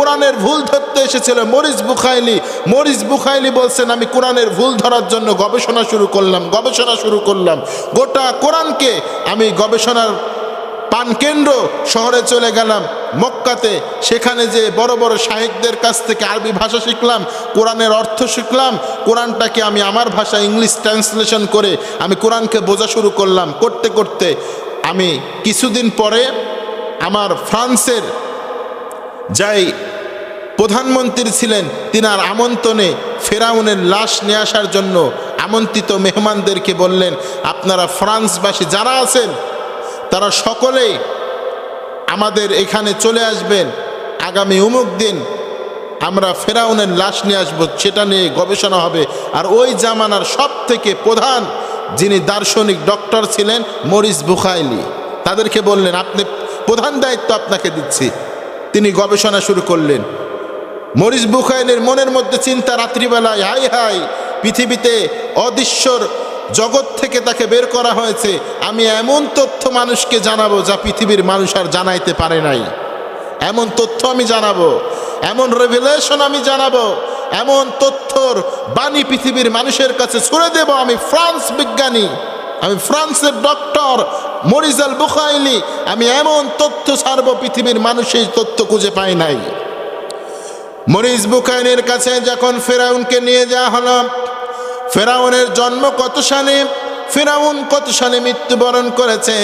কোরআনের ভুল ধরতে এসেছিল। মরিস বুখাইলি মরিস বুখাইলি বলছেন, আমি কোরআনের ভুল ধরার জন্য গবেষণা শুরু করলাম, গবেষণা শুরু করলাম। গোটা কোরআনকে আমি গবেষণার পানকেন্দ্র শহরে চলে গেলাম, মক্কাতে। সেখানে যে বড় বড় সাহিত্যদের কাছ থেকে আরবি ভাষা শিখলাম, কোরআনের অর্থ শিখলাম, কোরআনটাকে আমি আমার ভাষা ইংলিশ ট্রান্সলেশন করে আমি কোরআনকে বোঝা শুরু করলাম। করতে করতে আমি কিছুদিন পরে আমার ফ্রান্সের যাই প্রধানমন্ত্রী ছিলেন, তিনার আমন্ত্রণে ফেরাউনের লাশ নিয়ে আসার জন্য আমন্ত্রিত মেহমানদেরকে বললেন, আপনারা ফ্রান্সবাসী যারা আছেন, তারা সকলেই আমাদের এখানে চলে আসবেন। আগামী অমুক দিন আমরা ফেরাউনের লাশ নিয়ে আসব, সেটা নিয়ে গবেষণা হবে। আর ওই জামানার সব থেকে প্রধান যিনি দার্শনিক ডক্টর ছিলেন, মরিস বুখাইলি। তাদেরকে বললেন, আপনি প্রধান দায়িত্ব আপনাকে দিচ্ছি। তিনি গবেষণা শুরু করলেন। মরিস বুখাইলের মনের মধ্যে চিন্তা রাত্রিবেলায়, হাই হাই, পৃথিবীতে অদৃশ্যর জগৎ থেকে তাকে বের করা হয়েছে। আমি এমন তথ্য মানুষকে জানাব যা পৃথিবীর মানুষ আর জানাইতে পারে নাই। এমন তথ্য আমি জানাব, এমন রেভেলেশন আমি জানাব, এমন তথ্যর বাণী পৃথিবীর মানুষের কাছে ছুড়ে দেব। আমি ফ্রান্স বিজ্ঞানী, আমি ফ্রান্সের ডক্টর মরিজাল বুখাইলি আমি এমন তথ্য ছাড়ব পৃথিবীর মানুষ এই তথ্য খুঁজে পায় নাই। মরিস বুখাইনের কাছে যখন ফেরাউনকে নিয়ে যাওয়া হলো, ফেরাউনের জন্ম কত সালে? ফেরাউন কত সালে মৃত্যুবরণ করেছে?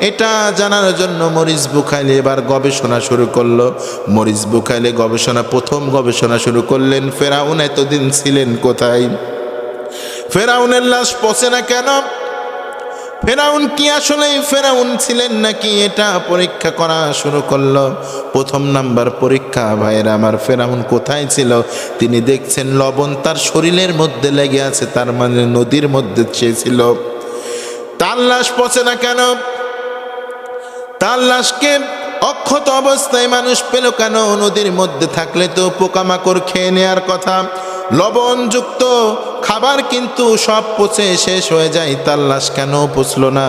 এটা জানার জন্য মরিস বুখাইলে এবার গবেষণা শুরু করল। মরিস বুখাইলে গবেষণা, প্রথম গবেষণা শুরু করলেন, ফেরাউন এতদিন ছিলেন কোথায়? ফেরাউনের লাশ পচে না কেন? ফেরাউন কি আসলেই ফেরাউন ছিলেন নাকি এটা পরীক্ষা করা শুরু করল? প্রথম নাম্বার পরীক্ষা, ভাইয়ের, আমার ফেরাউন কোথায় ছিল? তিনি দেখছেন লবণ তার শরীরের মধ্যে লেগে আছে, তার মানে নদীর মধ্যে চেয়েছিল তার লাশ পচে না কেন? তার লাশকে অক্ষত অবস্থায় মানুষ পেল কেন? নদীর মধ্যে থাকলে তো পোকামাকড় খেয়ে নেওয়ার কথা। লবণযুক্ত খাবার কিন্তু সব পচে শেষ হয়ে যায়, তার লাশ কেন পচল না?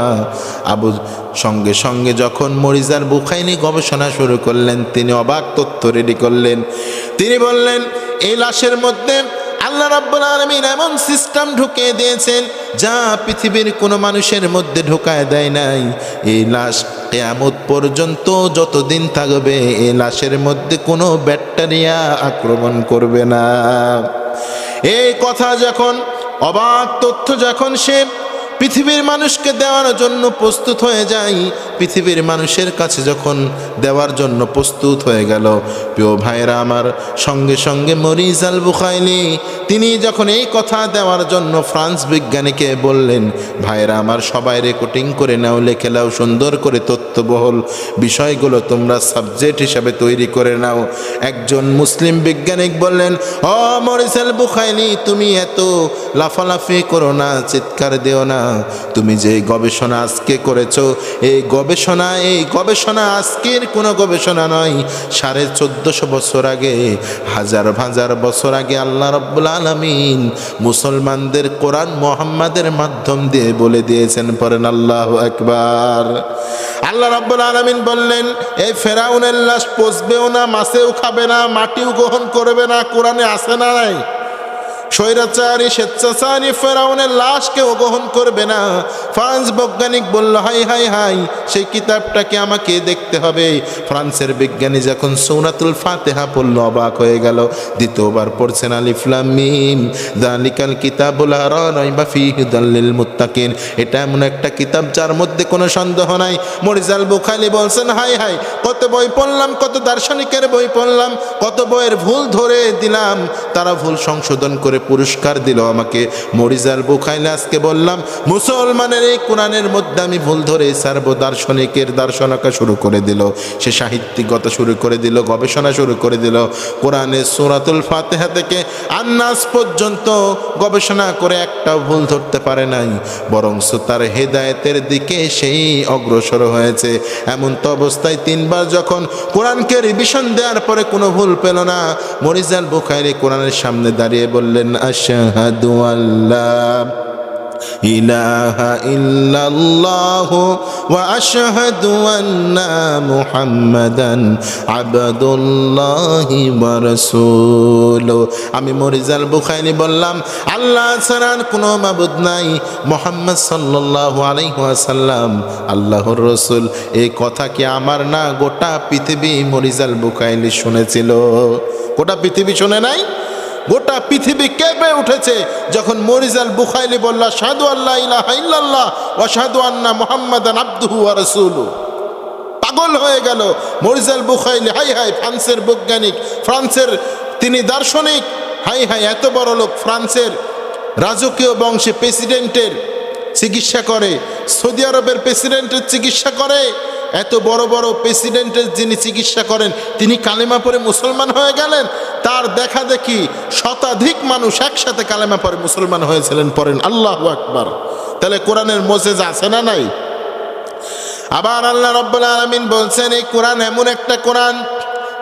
আবু সঙ্গে সঙ্গে যখন মরিজার বুখাইনি গবেষণা শুরু করলেন, তিনি অবাক তথ্য রেডি করলেন। তিনি বললেন, এই লাশের মধ্যে আল্লাহ রাব্বুল আলামিন এমন সিস্টেম ঢুকিয়ে দিয়েছেন, যা পৃথিবীর কোনো মানুষের মধ্যে ঢোকায় দেয় নাই। এই লাশ কেয়ামত পর্যন্ত যতদিন থাকবে, এই লাশের মধ্যে কোনো ব্যাকটেরিয়া আক্রমণ করবে না। এই কথা যখন অবাক তথ্য যখন সে পৃথিবীর মানুষকে দেওয়ার জন্য প্রস্তুত হয়ে যায় পৃথিবীর মানুষের কাছে যখন দেওয়ার জন্য প্রস্তুত হয়ে গেল, প্রিয় ভাইরা আমার, সঙ্গে সঙ্গে মরিজ আল বুখাইলি তিনি যখন এই কথা দেওয়ার জন্য ফ্রান্স বিজ্ঞানীকে বললেন ভাইরা আমার, সবাই রেকর্ডিং করে নাও, লেখে নাও, সুন্দর করে তথ্যবহল বিষয়গুলো তোমরা সাবজেক্ট হিসাবে তৈরি করে নাও। একজন মুসলিম বিজ্ঞানিক বললেন, ও মরিস আল বুখাইলি তুমি এত লাফালাফি করো না, চিৎকার দিও না। তুমি যে গবেষণা আজকে করেছ, এই গবেষণা এই গবেষণা আজকের কোনো গবেষণা নয়, সাড়ে চোদ্দশো বছর আগে, হাজার হাজার বছর আগে আল্লাহ রব্বুল আলমিন মুসলমানদের কোরআন মোহাম্মদের মাধ্যম দিয়ে বলে দিয়েছেন পরেন আল্লাহ একবার আল্লাহ রব্বুল আলমিন বললেন এই ফেরাউনের লাশ পচবেও না, মাছেও খাবে না, মাটিও গ্রহণ করবে না, কোরআনে আসে না নাই? স্বৈরাচারী, স্বেচ্ছাচারী ফেরাউনের লাশ কেউ গ্রহণ করবে না। ফ্রান্স বৈজ্ঞানিক বলল, হাই হাই হাই, সেই কিতাবটাকে আমাকে দেখতে হবে? ফ্রান্সের বিজ্ঞানী যখন সৌনাতুল ফাতেহা পড়ল, অবাক হয়ে গেল। দ্বিতীয়বার পড়ছেন আলিফলাম মিম। দালিকাল কিতাবুল বা ফি হুদাল্লিল মুত্তাকিন। এটা এমন একটা কিতাব যার মধ্যে কোনো সন্দেহ নাই। মরিজাল বুখালি বলছেন, হাই হাই, কত বই পড়লাম, কত দার্শনিকের বই পড়লাম, কত বইয়ের ভুল ধরে দিলাম। তারা ভুল সংশোধন করে পুরস্কার দিল আমাকে। মরিজাল আজকে বললাম, মুসলমানের এই কোরআনের মধ্যে আমি ভুল ধরে সার্ব দার্শনিকের দার্শনকা শুরু করে দিল। সে সাহিত্যিকতা শুরু করে দিল, গবেষণা শুরু করে দিল। কোরআনের সুরাতুল ফাতেহা থেকে আন্নাস পর্যন্ত গবেষণা করে একটা ভুল ধরতে পারে নাই। বরং তার হেদায়েতের দিকে সেই অগ্রসর হয়েছে। এমন তো অবস্থায় তিনবার যখন কোরআনকে রিভিশন দেওয়ার পরে কোনো ভুল পেল না। মরিজাল বুখাইরি কোরআনের সামনে দাঁড়িয়ে বললেন, আশাহাদু আল্লাহ ইল্লাল্লাহ ওয়া মুহাম্মাদান আবদুল্লাহি ওয়া আমি মরিজাল বুখাইনি বললাম, আল্লাহ ছাড়া কোনো মাবুদ নাই। মোহাম্মদ সাল্লাল্লাহু আলাইহি ওয়াসাল্লাম আল্লাহর রসুল। এই কথা কি আমার না গোটা পৃথিবী মরিজাল বুখাইলি শুনেছিল? গোটা পৃথিবী শুনে নাই? গোটা পৃথিবী কেঁপে উঠেছে। যখন মরিজাল বুখাইলি বলল সাধু আল্লাহ ইল্লাল্লাহ ওয়া সাধু আন্না মুহাম্মাদান আবদুহু রাসূলুহু। পাগল হয়ে গেল। মরিজাল বুখাইলি হাই হাই, ফ্রান্সের বৈজ্ঞানিক, ফ্রান্সের তিনি দার্শনিক। হাই হাই, এত বড় লোক ফ্রান্সের রাজকীয় বংশে প্রেসিডেন্টের চিকিৎসা করে, সৌদি আরবের প্রেসিডেন্টের চিকিৎসা করে। এত বড় বড় প্রেসিডেন্টের যিনি চিকিৎসা করেন, তিনি কালেমা পরে মুসলমান হয়ে গেলেন। তার দেখা দেখি শতাধিক মানুষ একসাথে কালেমা পরে মুসলমান হয়েছিলেন, পড়েন। আল্লাহ আকবার। তাহলে কোরআনের মোজেজ আছে না নাই? আবার আল্লাহ রব্বুল আলমিন বলছেন, এই কোরআন এমন একটা কোরআন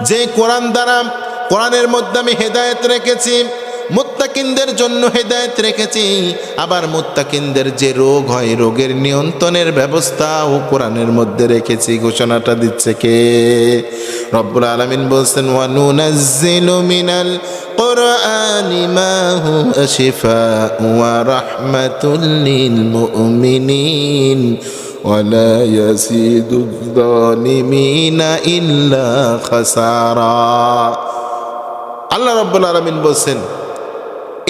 যে কোরআন দ্বারা কোরআনের মধ্যে আমি হেদায়েত রেখেছি, মুত্তাকিনদের জন্য হেদায়েত রেখেছি, আবার মুত্তাকিনদের যে রোগ হয়, রোগের নিয়ন্ত্রণের ব্যবস্থা ও কোরআনের মধ্যে রেখেছি। ঘোষণাটা দিচ্ছে কে? রব্বুল আলমিন বলছেন ওয়ানুনাজ্জিলু মিনাল কোরআনি মা হুয়া শিফাউ ওয়া রাহমাতুল লিল মুমিনিন ولا يزيد الظالمين إلا خسارا আল্লাহ রব্বুল আলমিন বলছেন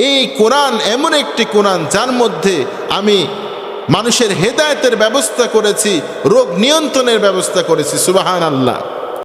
এই কোরআন এমন একটি কোরআন যার মধ্যে আমি মানুষের হেদায়েতের ব্যবস্থা করেছি রোগ নিয়ন্ত্রণের ব্যবস্থা করেছি সুবাহান আল্লাহ